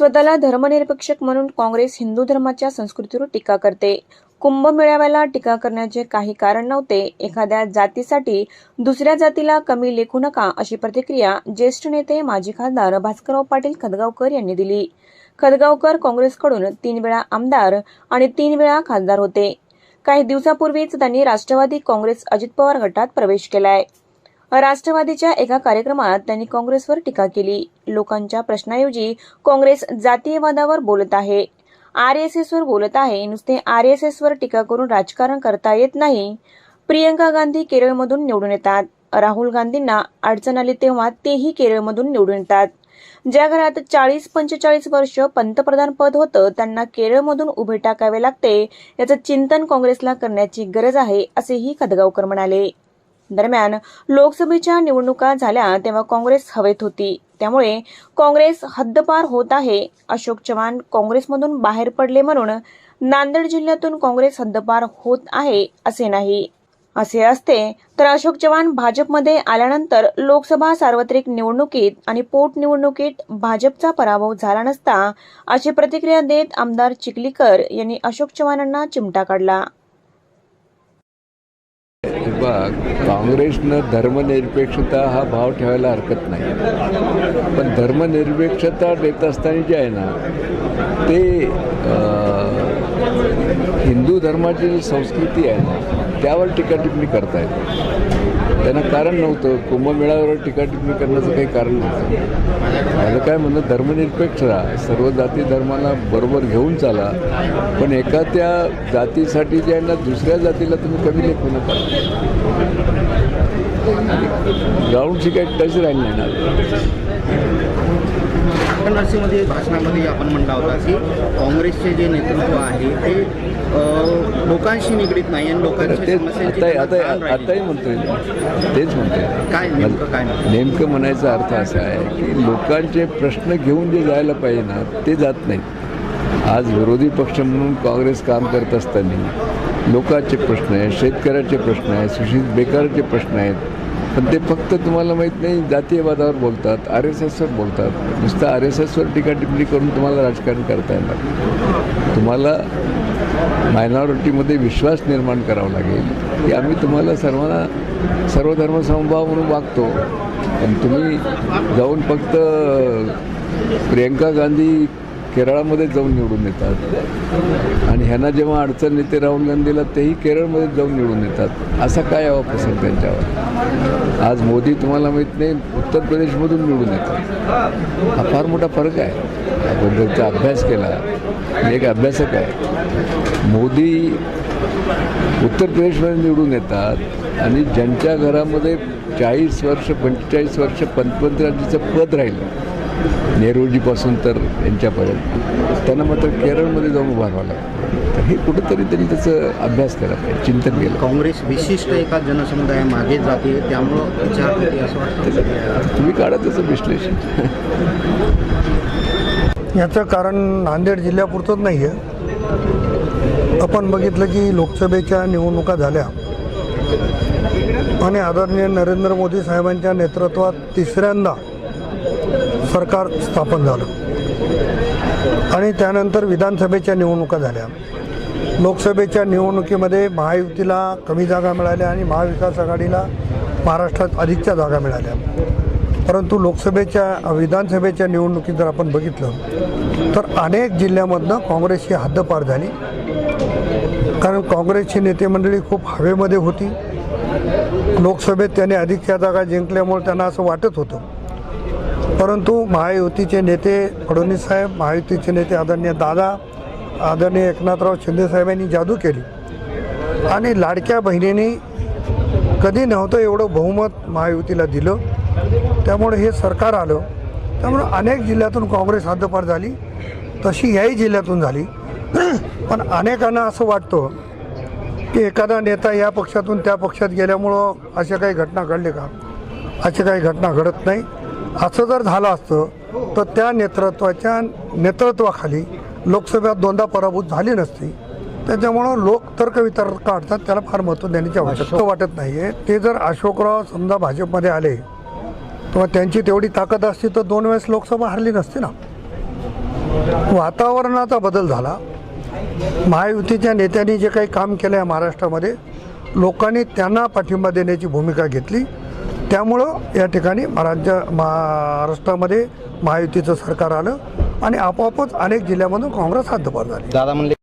स्वतःला धर्मनिरपेक्षक म्हणून काँग्रेस हिंदू धर्माच्या संस्कृतीवर टीका करते. कुंभमेळाव्याला टीका करण्याचे काही कारण नव्हते. एखाद्या जातीसाठी दुसऱ्या जातीला कमी लेखू नका अशी प्रतिक्रिया ज्येष्ठ नेते माजी खासदार भास्करराव पाटील खदगावकर यांनी दिली. खदगावकर काँग्रेसकडून तीन वेळा आमदार आणि तीन वेळा खासदार होते. काही दिवसापूर्वीच त्यांनी राष्ट्रवादी काँग्रेस अजित पवार गटात प्रवेश केलाय. राष्ट्रवादीच्या एका कार्यक्रमात त्यांनी काँग्रेसवर टीका केली. लोकांच्या प्रश्नाऐवजी काँग्रेस जातीयवादावर बोलत आहे. आर एस एसवर बोलत आहे. नुसते आर एस एसवर टीका करून राजकारण करता येत नाही. प्रियंका गांधी केरळमधून निवडून येतात. राहुल गांधींना अडचण आली तेव्हा तेही केरळमधून निवडून येतात. ज्या घरात चाळीस पंचेचाळीस वर्ष पंतप्रधान पद होतं त्यांना केरळमधून उभे टाकावे लागते. याचं चिंतन काँग्रेसला करण्याची गरज आहे असेही खदगावकर म्हणाले. दरम्यान लोकसभेच्या निवडणुका झाल्या तेव्हा काँग्रेस हवेत होती. त्यामुळे काँग्रेस हद्दपार होत आहे. अशोक चव्हाण काँग्रेसमधून बाहेर पडले म्हणून नांदेड जिल्ह्यातून काँग्रेस हद्दपार होत आहे असे नाही. असे असते तर अशोक चव्हाण भाजपमध्ये आल्यानंतर लोकसभा सार्वत्रिक निवडणुकीत आणि पोटनिवडणुकीत भाजपचा पराभव झाला नसता अशी प्रतिक्रिया देत आमदार चिखलीकर यांनी अशोक चव्हाणांना चिमटा काढला. बघ काँग्रेसनं धर्मनिरपेक्षता हा भाव ठेवायला हरकत नाही. पण धर्मनिरपेक्षता देत असताना जे आहे ना ते हिंदू धर्माची जी संस्कृती आहे ना त्यावर टीका टिप्पणी करतायत. त्यांना कारण नव्हतं. कुंभमेळ्यावर टीका टिप्पणी करण्याचं काही कारण नव्हतं. माझं काय म्हणणं धर्मनिरपेक्ष राहा. सर्व जाती धर्माला बरोबर घेऊन चाला. पण एका त्या जातीसाठी जे आहे ना दुसऱ्या जातीला तुम्ही कमी लेखू नका. ग्राउंडची काही टच राहिली नाही ना. नरसिंहमध्ये भाषणामध्ये आपण म्हणला होता की काँग्रेसचे जे नेतृत्व आहे ते लोकांशी निगडीत नाही आणि लोकांच्या समस्यांची आताही म्हणतोय. तेच म्हणतोय काय नेमकं काय नाही? नेमकं म्हणायचा अर्थ असा आहे की लोकांचे प्रश्न घेऊन जे जायला पाहिजे ना ते जात नाहीत आज विरोधी पक्ष म्हणून काँग्रेस काम करत असताना लोकांचे प्रश्न आहेत शेतकऱ्याचे प्रश्न आहेत सुशिक्षित बेकाराचे प्रश्न आहेत पण ते फक्त तुम्हाला माहीत नाही जातीयवादावर बोलतात आर एस एसवर बोलतात. नुसतं आर एस एसवर टीका टिप्पणी करून तुम्हाला राजकारण करता येणार तुम्हाला मायनॉरिटीमध्ये विश्वास निर्माण करावा लागेल की आम्ही तुम्हाला सर्वांना सर्वधर्म समभाव म्हणून वागतो. पण तुम्ही जाऊन फक्त प्रियंका गांधी केरळामध्ये जाऊन निवडून येतात. आणि ह्यांना जेव्हा अडचण येते राहुल गांधीला तेही केरळमध्ये जाऊन निवडून येतात. असा काय यावा प्रसंग त्यांच्यावर? आज मोदी तुम्हाला माहीत नाही उत्तर प्रदेशमधून निवडून येतात. हा फार मोठा फरक आहे. याबद्दलचा अभ्यास केला. एक अभ्यासक आहे. मोदी उत्तर प्रदेशमध्ये निवडून येतात आणि ज्यांच्या घरामध्ये चाळीस वर्ष पंचेचाळीस वर्ष पंतप्रधानाचं पद राहिलं नेहरूजीपासून तर यांच्यापर्यंत. त्यांना मात्र केरळमध्ये जाऊन उभा राहावं लागतं तर हे कुठंतरी त्यांनी त्याचं अभ्यास केला पाहिजे चिंतन केलं काँग्रेस विशिष्ट एका जनसमुदायामागे जाते त्यामुळं विचार असं वाटतं. तुम्ही काढा त्याचं विश्लेषण. याचं कारण नांदेड जिल्ह्यापुरतंच नाही आहे आपण बघितलं की लोकसभेच्या निवडणुका झाल्या. आणि आदरणीय नरेंद्र मोदी साहेबांच्या नेतृत्वात तिसऱ्यांदा सरकार स्थापन झालं. आणि त्यानंतर विधानसभेच्या निवडणुका झाल्या. लोकसभेच्या निवडणुकीमध्ये महायुतीला कमी जागा मिळाल्या आणि महाविकास आघाडीला महाराष्ट्रात अधिकच्या जागा मिळाल्या. परंतु लोकसभेच्या विधानसभेच्या निवडणुकीत जर आपण बघितलं तर अनेक जिल्ह्यामधनं काँग्रेसची हद्दपार झाली. कारण काँग्रेसची नेते मंडळी खूप हवेमध्ये होती. लोकसभेत त्यांनी अधिकच्या जागा जिंकल्यामुळे त्यांना असं वाटत होतं. परंतु महायुतीचे नेते फडणवीस साहेब महायुतीचे नेते आदरणीय दादा आदरणीय एकनाथराव शिंदे साहेबांनी जादू केली. आणि लाडक्या बहिणींनी कधी नव्हतं एवढं बहुमत महायुतीला दिलं. त्यामुळे हे सरकार आलं. त्यामुळे अनेक जिल्ह्यातून काँग्रेस हद्दपार झाली. तशी याही जिल्ह्यातून झाली. पण अनेकांना असं वाटतं की एखादा नेता या पक्षातून त्या पक्षात गेल्यामुळं अशा काही घटना घडले का? अशा काही घटना घडत नाही. असं जर झालं असतं तर त्या नेतृत्वाच्या नेतृत्वाखाली लोकसभेत दोनदा पराभूत झाली नसती. त्याच्यामुळं लोक तर्कवितर्क काढतात त्याला फार महत्त्व देण्याची आवश्यकता वाटत नाही आहे ते जर अशोकराव समजा भाजपमध्ये आले तेव्हा त्यांची तेवढी ताकद असती तर दोन वेळेस लोकसभा हरली नसती ना. वातावरणाचा बदल झाला. महायुतीच्या नेत्यांनी जे काही काम केलं आहे महाराष्ट्रामध्ये लोकांनी त्यांना पाठिंबा देण्याची भूमिका घेतली. त्यामुळं या ठिकाणी राज्य महाराष्ट्रामध्ये महायुतीचं सरकार आलं आणि आपोआपच अनेक जिल्ह्यामधून काँग्रेस हद्दपार झाली. दादा म्हणले